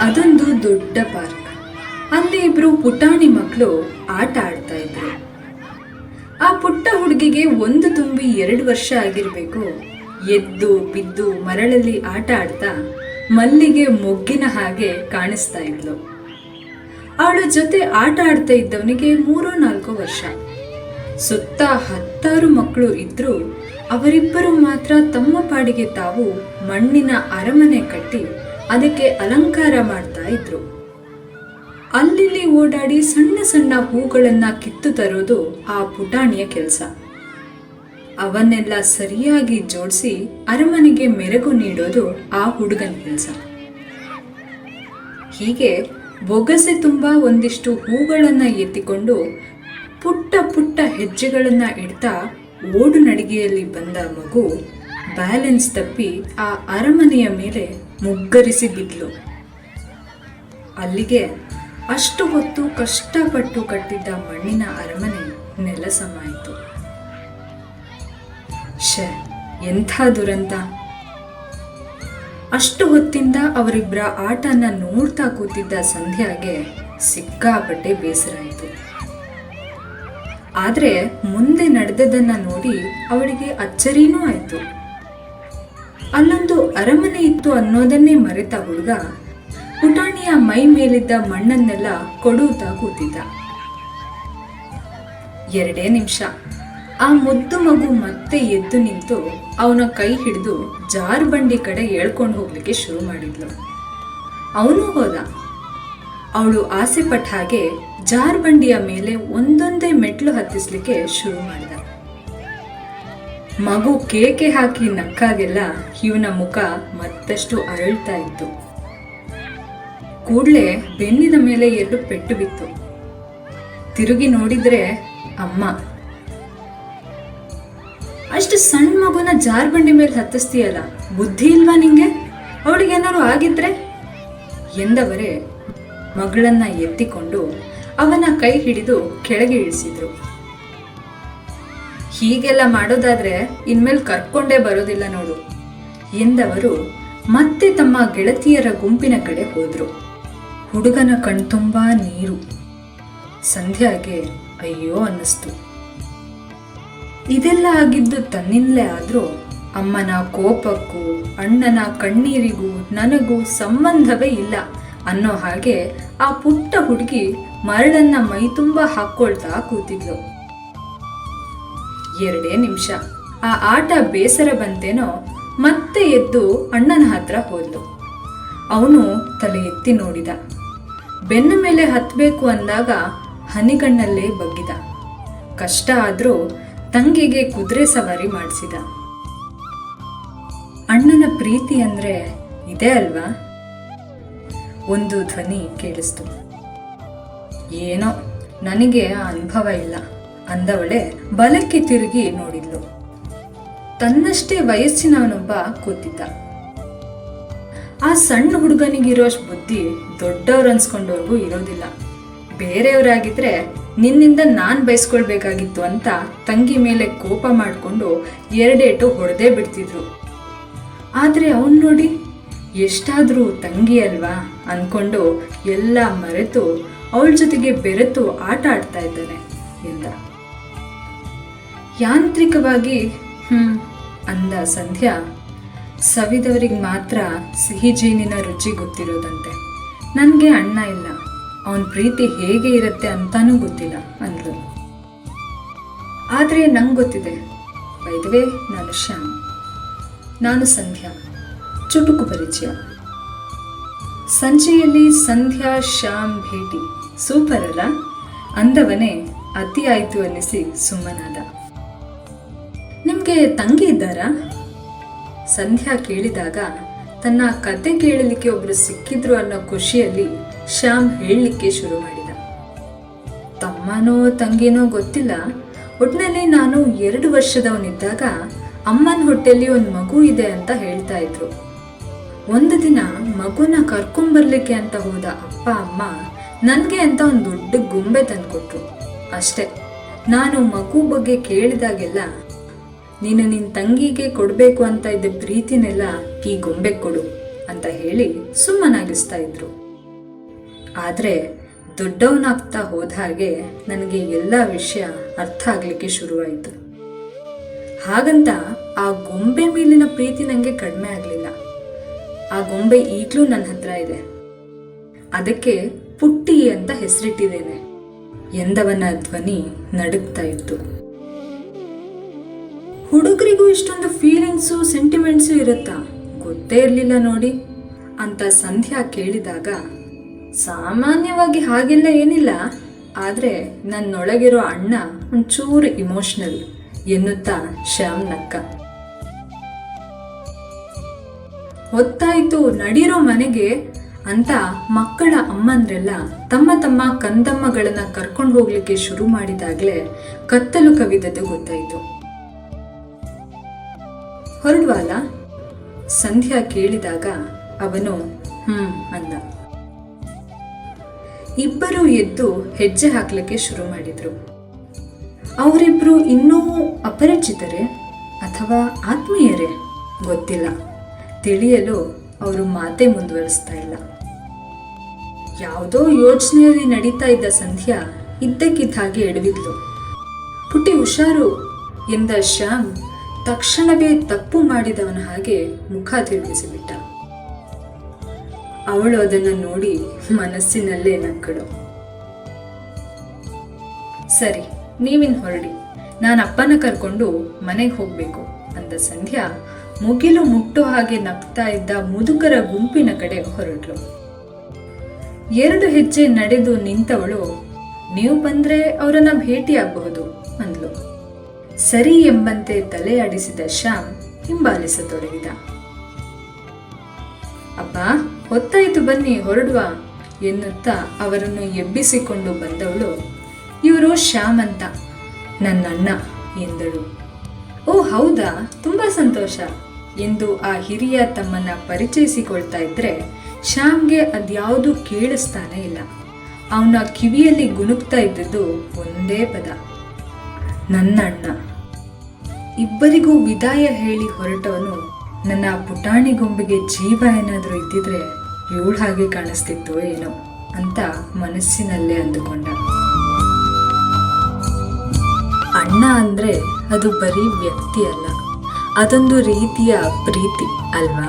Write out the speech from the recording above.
ಅದೊಂದು ದೊಡ್ಡ ಪಾರ್ಕ್. ಅಲ್ಲಿ ಇಬ್ರು ಪುಟಾಣಿ ಮಕ್ಕಳು ಆಟ ಆಡ್ತಾ ಇದ್ರು. ಆ ಪುಟ್ಟ ಹುಡುಗಿಗೆ ಒಂದು ತುಂಬಿ ಎರಡು ವರ್ಷ ಆಗಿರ್ಬೇಕು. ಎದ್ದು ಬಿದ್ದು ಮರಳಲ್ಲಿ ಆಟ ಆಡ್ತಾ ಮಲ್ಲಿಗೆ ಮೊಗ್ಗಿನ ಹಾಗೆ ಕಾಣಿಸ್ತಾ ಇದ್ಲು. ಅವಳ ಜೊತೆ ಆಟ ಆಡ್ತಾ ಇದ್ದವನಿಗೆ ಮೂರೋ, ನಾಲ್ಕು ವರ್ಷ. ಸುತ್ತ ಹತ್ತಾರು ಮಕ್ಕಳು ಇದ್ರೂ ಅವರಿಬ್ಬರು ಮಾತ್ರ ತಮ್ಮ ಪಾಡಿಗೆ ತಾವು ಮಣ್ಣಿನ ಅರಮನೆ ಕಟ್ಟಿ ಅದಕ್ಕೆ ಅಲಂಕಾರ ಮಾಡ್ತಾ ಇದ್ರು. ಅಲ್ಲಿ ಓಡಾಡಿ ಸಣ್ಣ ಸಣ್ಣ ಹೂಗಳನ್ನ ಕಿತ್ತು ತರೋದು ಆ ಪುಟಾಣಿಯ ಕೆಲಸ. ಅವನ್ನೆಲ್ಲ ಸರಿಯಾಗಿ ಜೋಡಿಸಿ ಅರಮನೆಗೆ ಮೆರಗು ನೀಡೋದು ಆ ಹುಡುಗನ ಕೆಲಸ. ಹೀಗೆ ಬೊಗಸೆ ತುಂಬ ಒಂದಿಷ್ಟು ಹೂಗಳನ್ನು ಎತ್ತಿಕೊಂಡು ಪುಟ್ಟ ಪುಟ್ಟ ಹೆಜ್ಜೆಗಳನ್ನು ಇಡ್ತಾ ಓಡು ನಡಿಗೆಯಲ್ಲಿ ಬಂದ ಮಗು ಬ್ಯಾಲೆನ್ಸ್ ತಪ್ಪಿ ಆ ಅರಮನೆಯ ಮೇಲೆ ಮುಗ್ಗರಿಸಿ ಬಿದ್ಲು. ಅಲ್ಲಿಗೆ ಅಷ್ಟು ಹೊತ್ತು ಕಷ್ಟಪಟ್ಟು ಕಟ್ಟಿದ್ದ ಮಣ್ಣಿನ ಅರಮನೆ ನೆಲಸಮಾಯಿತು. ಶೇ ಎಂಥ ದುರಂತ. ಅಷ್ಟು ಹೊತ್ತಿಂದ ಅವರಿಬ್ಬರ ಆಟನ ನೋಡ್ತಾ ಕೂತಿದ್ದ ಸಂಧ್ಯಾಗೆ ಸಿಕ್ಕಾಪಟ್ಟೆ ಬೇಸರ ಆಯಿತು ಆದ್ರೆ ಮುಂದೆ ನಡೆದದನ್ನ ನೋಡಿ ಅವಳಿಗೆ ಅಚ್ಚರಿನೂ ಆಯಿತು. ಅಲ್ಲೊಂದು ಅರಮನೆ ಇತ್ತು ಅನ್ನೋದನ್ನೇ ಮರೆತ ಹುಡುಗ ಪುಟಾಣಿಯ ಮೈ ಮೇಲಿದ್ದ ಮಣ್ಣನ್ನೆಲ್ಲ ಕೊಡುತ್ತಾ ಕೂತಿದ್ದ. ಎರಡೇ ನಿಮಿಷ. ಆ ಮುದ್ದು ಮಗು ಮತ್ತೆ ಎದ್ದು ನಿಂತು ಅವನ ಕೈ ಹಿಡಿದು ಜಾರ್ಬಂಡಿ ಕಡೆ ಎಳ್ಕೊಂಡು ಹೋಗ್ಲಿಕ್ಕೆ ಶುರು ಮಾಡಿದ್ಲು. ಅವನು ಹೋದ. ಅವಳು ಆಸೆ ಪಟ್ಟ ಹಾಗೆ ಜಾರ್ಬಂಡಿಯ ಮೇಲೆ ಒಂದೊಂದೇ ಮೆಟ್ಲು ಹತ್ತಿಸ್ಲಿಕ್ಕೆ ಶುರು ಮಾಡಿದ ಮಗು ಕೇಕೆ ಹಾಕಿ ನಕ್ಕಾಗೆಲ್ಲ ಇವನ ಮುಖ ಮತ್ತಷ್ಟು ಅರಳ್ತಾ ಇತ್ತು. ಕೂಡ್ಲೆ ಬೆನ್ನಿನ ಮೇಲೆ ಎರಡು ಪೆಟ್ಟು ಬಿತ್ತು. ತಿರುಗಿ ನೋಡಿದ್ರೆ ಅಮ್ಮ. ಅಷ್ಟು ಸಣ್ಣ ಮಗುನ ಜಾರ್ಬಂಡಿ ಮೇಲೆ ಹತ್ತಿಸ್ತೀಯಲ್ಲ, ಬುದ್ಧಿ ಇಲ್ವಾ ನಿಂಗೆ? ಅವಳಿಗೆ ಏನಾದ್ರು ಆಗಿದ್ರೆ? ಎಂದವರೇ ಮಗಳನ್ನ ಎತ್ತಿಕೊಂಡು ಅವನ ಕೈ ಹಿಡಿದು ಕೆಳಗೆ ಇಳಿಸಿದ್ರು. ಹೀಗೆಲ್ಲ ಮಾಡೋದಾದ್ರೆ ಇನ್ಮೇಲೆ ಕರ್ಕೊಂಡೇ ಬರೋದಿಲ್ಲ ನೋಡು. ಎಂದವರು ಮತ್ತೆ ತಮ್ಮ ಗೆಳತಿಯರ ಗುಂಪಿನ ಕಡೆ ಹೋದ್ರು. ಹುಡುಗನ ಕಣ್ತುಂಬಾ ನೀರು. ಸಂಧ್ಯಾಗೆ ಅಯ್ಯೋ ಅನ್ನಿಸ್ತು. ಇದೆಲ್ಲ ಆಗಿದ್ದು ತನ್ನಿಂದಲೇ ಆದರೂ ಅಮ್ಮನ ಕೋಪಕ್ಕೂ ಅಣ್ಣನ ಕಣ್ಣೀರಿಗೂ ನನಗೂ ಸಂಬಂಧವೇ ಇಲ್ಲ ಅನ್ನೋ ಹಾಗೆ ಆ ಪುಟ್ಟ ಹುಡುಗಿ ಮರಳನ್ನ ಮೈತುಂಬ ಹಾಕ್ಕೊಳ್ತಾ ಕೂತಿದ್ಲು. ಎರಡೇ ನಿಮಿಷ. ಆ ಆಟ ಬೇಸರ ಬಂತೇನೋ ಮತ್ತೆ ಎದ್ದು ಅಣ್ಣನ ಹತ್ರ ಹೋದ್ಲು. ಅವನು ತಲೆ ಎತ್ತಿ ನೋಡಿದ. ಬೆನ್ನ ಮೇಲೆ ಹತ್ತಬೇಕು ಅಂದಾಗ ಹನಿಗಣ್ಣಲ್ಲೇ ಬಗ್ಗಿದ. ಕಷ್ಟ ಆದರೂ ತಂಗಿಗೆ ಕುದುರೆ ಸವಾರಿ ಮಾಡಿಸಿದ. ಅಣ್ಣನ ಪ್ರೀತಿ ಅಂದ್ರೆ ಇದೇ ಅಲ್ವಾ? ಒಂದು ಧ್ವನಿ ಕೇಳಿಸ್ತು. ಏನೋ, ನನಗೆ ಆ ಅನುಭವ ಇಲ್ಲ. ಅಂದವಳೆ ಬಲಕ್ಕೆ ತಿರುಗಿ ನೋಡಿದ್ಲು. ತನ್ನಷ್ಟೇ ವಯಸ್ಸಿನವನೊಬ್ಬ ಕೂತಿದ್ದ. ಆ ಸಣ್ಣ ಹುಡುಗನಿಗಿರೋಷ್ಟು ಬುದ್ಧಿ ದೊಡ್ಡವ್ರು ಅನ್ಸ್ಕೊಂಡವ್ರಿಗೂ ಇರೋದಿಲ್ಲ. ಬೇರೆಯವರಾಗಿದ್ರೆ ನಿನ್ನಿಂದ ನಾನ್ ಬಯಸ್ಕೊಳ್ಬೇಕಾಗಿತ್ತು ಅಂತ ತಂಗಿ ಮೇಲೆ ಕೋಪ ಮಾಡಿಕೊಂಡು ಎರಡೇಟು ಹೊಡೆದೇ ಬಿಡ್ತಿದ್ರು. ಆದ್ರೆ ಅವನ್ ನೋಡಿ ಎಷ್ಟಾದ್ರೂ ತಂಗಿ ಅಲ್ವಾ ಅನ್ಕೊಂಡು ಎಲ್ಲ ಮರೆತು ಅವಳ ಜೊತೆಗೆ ಬೆರೆತು ಆಟ ಆಡ್ತಾ ಇದ್ದಾನೆ ಎಂದ. ಯಾಂತ್ರಿಕವಾಗಿ, ಹ್ಮ್, ಅಂದ ಸಂಧ್ಯಾ. ಸವಿದವರಿಗೆ ಮಾತ್ರ ಸಿಹಿ ಜೇನಿನ ರುಚಿ ಗೊತ್ತಿರೋದಂತೆ. ನನಗೆ ಅಣ್ಣ ಇಲ್ಲ. ಅವನ ಪ್ರೀತಿ ಹೇಗೆ ಇರುತ್ತೆ ಅಂತಾನೂ ಗೊತ್ತಿಲ್ಲ ಅಂದ್ಲು ಆದರೆ ನಂಗೆ ಗೊತ್ತಿದೆ. ವೈದ್ಯವೇ ನಾನು ಶ್ಯಾಮ್. ನಾನು ಸಂಧ್ಯಾ. ಚುಟುಕು ಪರಿಚಯ. ಸಂಜೆಯಲ್ಲಿ ಸಂಧ್ಯಾ, ಶ್ಯಾಮ್ ಭೇಟಿ. ಸೂಪರ್ ಅಲ್ಲ? ಅಂದವನೇ ಅತಿ ಆಯ್ತು ಅನ್ನಿಸಿ ಸುಮ್ಮನಾದ. ತಂಗಿ ಇದ್ದಾರಾ? ಸಂಧ್ಯಾ ಕೇಳಿದಾಗ, ತನ್ನ ಕತೆ ಕೇಳಲಿಕ್ಕೆ ಒಬ್ರು ಸಿಕ್ಕಿದ್ರು ಅನ್ನೋ ಖುಷಿಯಲ್ಲಿ ಶ್ಯಾಮ್ ಹೇಳಲಿಕ್ಕೆ ಶುರು ಮಾಡಿದ. ತಮ್ಮನೋ ತಂಗಿನೋ ಗೊತ್ತಿಲ್ಲ. ಒಟ್ನಲ್ಲಿ ನಾನು ಎರಡು ವರ್ಷದವನಿದ್ದಾಗ ಅಮ್ಮನ ಹೊಟ್ಟೆಯಲ್ಲಿ ಒಂದು ಮಗು ಇದೆ ಅಂತ ಹೇಳ್ತಾ ಇದ್ರು. ಒಂದು ದಿನ ಮಗುನ ಕರ್ಕೊಂಬರ್ಲಿಕ್ಕೆ ಅಂತ ಹೋದ ಅಪ್ಪ ಅಮ್ಮ ನನಗೆ ಅಂತ ಒಂದು ದೊಡ್ಡ ಗೊಂಬೆ ತಂದ್ಕೊಟ್ರು. ಅಷ್ಟೆ, ನಾನು ಮಗು ಬಗ್ಗೆ ಕೇಳಿದಾಗೆಲ್ಲ ನೀನು ನಿನ್ನ ತಂಗಿಗೆ ಕೊಡಬೇಕು ಅಂತ ಇದ್ದ ಪ್ರೀತಿನೆಲ್ಲ ಈ ಗೊಂಬೆ ಕೊಡು ಅಂತ ಹೇಳಿ ಸುಮ್ಮನಾಗಿಸ್ತಾ ಇದ್ರು. ಆದರೆ ದೊಡ್ಡವನಾಗ್ತಾ ಹೋದ ಹಾಗೆ ನನಗೆ ಎಲ್ಲ ವಿಷಯ ಅರ್ಥ ಆಗಲಿಕ್ಕೆ ಶುರುವಾಯಿತು. ಹಾಗಂತ ಆ ಗೊಂಬೆ ಮೇಲಿನ ಪ್ರೀತಿ ನನಗೆ ಕಡಿಮೆ ಆಗಲಿಲ್ಲ. ಆ ಗೊಂಬೆ ಈಗಲೂ ನನ್ನ ಹತ್ರ ಇದೆ. ಅದಕ್ಕೆ ಪುಟ್ಟಿ ಅಂತ ಹೆಸರಿಟ್ಟಿದ್ದೇನೆ ಎಂದವನ ಧ್ವನಿ ನಡುಗ್ತಾ ಇತ್ತು. ಹುಡುಗರಿಗೂ ಇಷ್ಟೊಂದು ಫೀಲಿಂಗ್ಸು ಸೆಂಟಿಮೆಂಟ್ಸು ಇರುತ್ತಾ? ಗೊತ್ತೇ ಇರಲಿಲ್ಲ ನೋಡಿ. ಅಂತ ಸಂಧ್ಯಾ ಕೇಳಿದಾಗ, ಸಾಮಾನ್ಯವಾಗಿ ಹಾಗೆಲ್ಲ ಏನಿಲ್ಲ. ಆದರೆ ನನ್ನೊಳಗಿರೋ ಅಣ್ಣ ಒಂಚೂರು ಇಮೋಷ್ನಲ್ ಎನ್ನುತ್ತಾ ಶ್ಯಾಮ್ ನಕ್ಕ. ಹೊತ್ತಾಯಿತು, ನಡಿರೋ ಮನೆಗೆ, ಅಂತ ಮಕ್ಕಳ ಅಮ್ಮಂದ್ರೆಲ್ಲ ತಮ್ಮ ತಮ್ಮ ಕಂದಮ್ಮಗಳನ್ನು ಕರ್ಕೊಂಡು ಹೋಗ್ಲಿಕ್ಕೆ ಶುರು ಮಾಡಿದಾಗ್ಲೇ ಕತ್ತಲು ಕವಿದದ್ದು ಗೊತ್ತಾಯ್ತು. ಹೊರಡ್ವಾಲ? ಸಂಧ್ಯಾ ಕೇಳಿದಾಗ ಅವನು, ಹ್ಮ್ ಅಂದ. ಇಬ್ಬರು ಎದ್ದು ಹೆಜ್ಜೆ ಹಾಕ್ಲಿಕ್ಕೆ ಶುರು ಮಾಡಿದ್ರು. ಅವರಿಬ್ರು ಇನ್ನೂ ಅಪರಿಚಿತರೇ ಅಥವಾ ಆತ್ಮೀಯರೇ ಗೊತ್ತಿಲ್ಲ. ತಿಳಿಯಲು ಅವರು ಮಾತೇ ಮುಂದುವರಿಸ್ತಾ ಇಲ್ಲ. ಯಾವುದೋ ಯೋಚನೆಯಲ್ಲಿ ನಡೀತಾ ಇದ್ದ ಸಂಧ್ಯಾ ಇದ್ದಕ್ಕಿದ್ದ ಹಾಗೆ ಎಡವಿದ್ಲು. ಪುಟ್ಟಿ ಹುಷಾರು ಎಂದ ಶ್ಯಾಮ್ ತಕ್ಷಣವೇ ತಪ್ಪು ಮಾಡಿದವನ ಹಾಗೆ ಮುಖ ತಿರುಗಿಸಿಬಿಟ್ಟ. ಅವಳು ಅದನ್ನು ನೋಡಿ ಮನಸ್ಸಿನಲ್ಲೇ ನಕ್ಕಳು ಸರಿ, ನೀವಿನ್ ಹೊರಡಿ. ನಾನು ಅಪ್ಪನ ಕರ್ಕೊಂಡು ಮನೆಗೆ ಹೋಗ್ಬೇಕು ಅಂದ ಸಂಧ್ಯಾ ಮುಗಿಲು ಮುಟ್ಟೋ ಹಾಗೆ ನಗ್ತಾ ಇದ್ದ ಮುದುಕರ ಗುಂಪಿನ ಕಡೆ ಹೊರಟ್ಲು. ಎರಡು ಹೆಜ್ಜೆ ನಡೆದು ನಿಂತವಳು, ನೀವು ಬಂದ್ರೆ ಅವರನ್ನ ಭೇಟಿಯಾಗಬಹುದು, ಅಂದ್ಲು. ಸರಿ ಎಂಬಂತೆ ತಲೆ ಆಡಿಸಿದ ಶ್ಯಾಮ್ ಹಿಂಬಾಲಿಸತೊಡಗಿದ. ಅಪ್ಪ ಹೊತ್ತಾಯಿತು ಬನ್ನಿ, ಹೊರಡುವ ಎನ್ನುತ್ತಾ ಅವರನ್ನು ಎಬ್ಬಿಸಿಕೊಂಡು ಬಂದವಳು. ಇವರು ಶ್ಯಾಮ್ ಅಂತ, ನನ್ನಣ್ಣ ಎಂದಳು. ಓ, ಹೌದಾ? ತುಂಬಾ ಸಂತೋಷ. ಎಂದು ಆ ಹಿರಿಯ ತಮ್ಮನ್ನ ಪರಿಚಯಿಸಿಕೊಳ್ತಾ ಇದ್ರೆ ಶ್ಯಾಮ್ಗೆ ಅದ್ಯಾವುದು ಕೇಳಿಸ್ತಾನೆ ಇಲ್ಲ. ಅವನ ಕಿವಿಯಲ್ಲಿ ಗುಣುಕ್ತಾ ಇದ್ದದ್ದು ಒಂದೇ ಪದ. ನನ್ನ ಅಣ್ಣ ಇಬ್ಬರಿಗೂ ವಿದಾಯ ಹೇಳಿ ಹೊರಟವನು ನನ್ನ ಪುಟಾಣಿ ಗೊಂಬೆಗೆ ಜೀವ ಏನಾದರೂ ಇದ್ದಿದ್ರೆ ಇವಳು ಹಾಗೆ ಕಾಣಿಸ್ತಿತ್ತು ಏನೋ ಅಂತ ಮನಸ್ಸಿನಲ್ಲೇ ಅಂದುಕೊಂಡ. ಅಣ್ಣ ಅಂದ್ರೆ ಅದು ಬರೀ ವ್ಯಕ್ತಿ ಅಲ್ಲ, ಅದೊಂದು ರೀತಿಯ ಪ್ರೀತಿ, ಅಲ್ವಾ?